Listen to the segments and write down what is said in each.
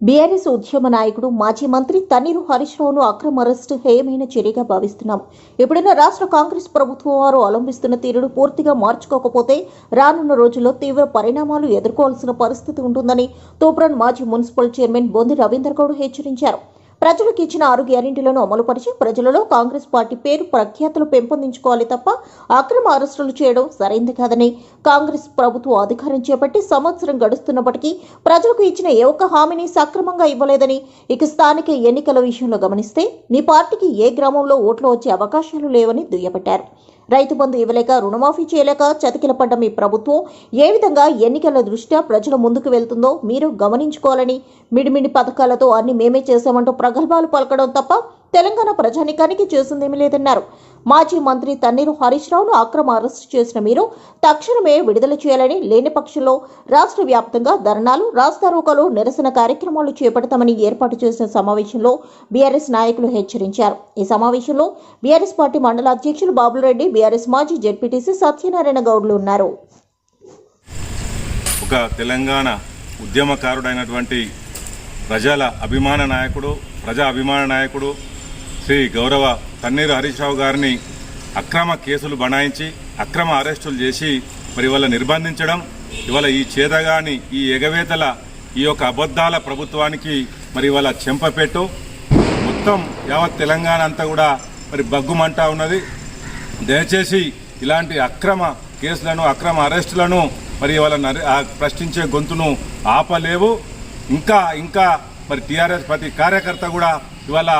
BRS ఉద్యమ నాయకుడు మాజీ మంత్రి తన్నీరు హరీష్ రావును అక్రమ అరెస్టు హేయమైన చర్యగా భావిస్తున్నాం. ఎప్పుడైనా రాష్ట్ర కాంగ్రెస్ ప్రభుత్వం వారు అవలంబిస్తున్న తీరును పూర్తిగా మార్చుకోకపోతే రానున్న రోజుల్లో తీవ్ర పరిణామాలు ఎదుర్కోవాల్సిన పరిస్థితి ఉంటుందని తూప్రాన్ మాజీ మున్సిపల్ చైర్మన్ బొంది రవీందర్ గౌడ్ హెచ్చరించారు. ప్రజలకు ఇచ్చిన ఆరు గ్యారెంటీలను అమలుపరిచి ప్రజలలో కాంగ్రెస్ పార్టీ పేరు ప్రఖ్యాతులు పెంపొందించుకోవాలి తప్ప అక్రమ అరెస్టులు చేయడం సరైంది కాదని కాంగ్రెస్ ప్రభుత్వం అధికారం చేపట్టి సంవత్సరం గడుస్తున్నప్పటికీ ప్రజలకు ఇచ్చిన ఏ ఒక్క హామీని సక్రమంగా ఇవ్వలేదని ఇక స్థానిక ఎన్నికల విషయంలో గమనిస్తే నీ పార్టీకి ఏ గ్రామంలో ఓట్లు వచ్చే అవకాశాలు లేవని దుయ్యబట్టారు. రైతు బంధు ఇవ్వలేక రుణమాఫీ చేయలేక చతికిలపడ్డ మీ ప్రభుత్వం ఏ విధంగా ఎన్నికల దృష్ట్యా ప్రజల ముందుకు వెళ్తుందో మీరు గమనించుకోవాలని మిడిమిడి పథకాలతో అన్ని మేమే చేశామంటూ ప్రగల్భాలు పలకడం తప్ప తెలంగాణ ప్రజానికానికి చేసిందేమీ లేదన్నారు. మాజీ మంత్రి తన్నీరు హరీష్ రావును అక్రమ అరెస్టు చేసిన మీరు తక్షణమే విడుదల చేయాలని లేని పక్షంలో రాష్ట్ర వ్యాప్తంగా ధర్నాలు రాస్తారోకలు నిరసన కార్యక్రమాలు చేపడతామని ఏర్పాటు చేసిన సమావేశంలో బీఆర్ఎస్ నాయకులు హెచ్చరించారు. ఈ సమావేశంలో బీఆర్ఎస్ పార్టీ మండల అధ్యక్షులు బాబులరెడ్డి బీఆర్ఎస్ మాజీ జెడ్పీటీసీ సత్యనారాయణ గౌడ్లు ఉన్నారు. ఒక తెలంగాణ ఉద్యమకారుడైనటువంటి ప్రజల అభిమాన నాయకుడు ప్రజా అభిమాన నాయకుడు శ్రీ గౌరవ తన్నీరు హరీష్ రావు గారిని అక్రమ కేసులు బనాయించి అక్రమ అరెస్టులు చేసి మరి ఇవాళ నిర్బంధించడం ఇవాళ ఈ చేతగాని ఈ ఎగవేతల ఈ యొక్క అబద్ధాల ప్రభుత్వానికి మరి ఇవాళ చెంపపెట్టు. మొత్తం యావత్ తెలంగాణ అంతా కూడా మరి బగ్గుమంటా ఉన్నది. దయచేసి ఇలాంటి అక్రమ కేసులను అక్రమ అరెస్టులను మరి ఇవాళ ప్రశ్నించే గొంతును ఆపలేవు. ఇంకా ఇంకా మరి టీఆర్ఎస్ ప్రతి కార్యకర్త కూడా ఇవాళ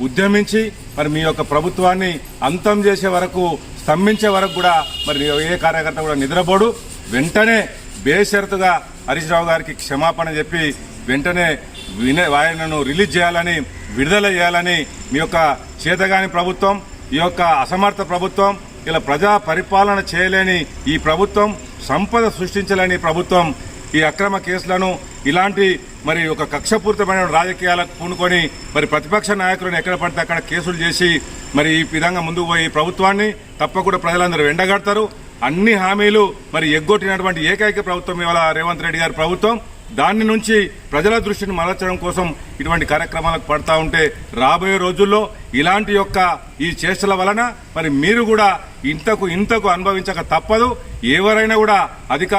ఉద్యమించి మరి మీ యొక్క ప్రభుత్వాన్ని అంతం చేసే వరకు స్తంభించే వరకు కూడా మరి ఏ కార్యకర్త కూడా నిద్రపోడు. వెంటనే బేషరతుగా హరీష్ రావు గారికి క్షమాపణ చెప్పి వెంటనే విన ఆయనను రిలీజ్ చేయాలని విడుదల చేయాలని మీ యొక్క చేతగాని ప్రభుత్వం ఈ యొక్క అసమర్థ ప్రభుత్వం ఇలా ప్రజా పరిపాలన చేయలేని ఈ ప్రభుత్వం సంపద సృష్టించలేని ప్రభుత్వం ఈ అక్రమ కేసులను ఇలాంటి మరి ఒక కక్షపూరితమైన రాజకీయాలకు పూనుకొని మరి ప్రతిపక్ష నాయకులను ఎక్కడ పడితే అక్కడ కేసులు చేసి మరి ఈ విధంగా ముందుకు పోయి ప్రభుత్వాన్ని తప్పకుండా ప్రజలందరూ ఎండగడతారు అన్ని హామీలు మరి ఎగ్గొట్టినటువంటి ఏకైక ప్రభుత్వం ఇవాళ రేవంత్ రెడ్డి గారి ప్రభుత్వం. దాని నుంచి ప్రజల దృష్టిని మరల్చడం కోసం ఇటువంటి కార్యక్రమాలకు పడతా ఉంటే రాబోయే రోజుల్లో ఇలాంటి యొక్క ఈ చేష్టల వలన మరి మీరు కూడా ఇంతకు ఇంతకు అనుభవించక తప్పదు. ఎవరైనా కూడా అధికార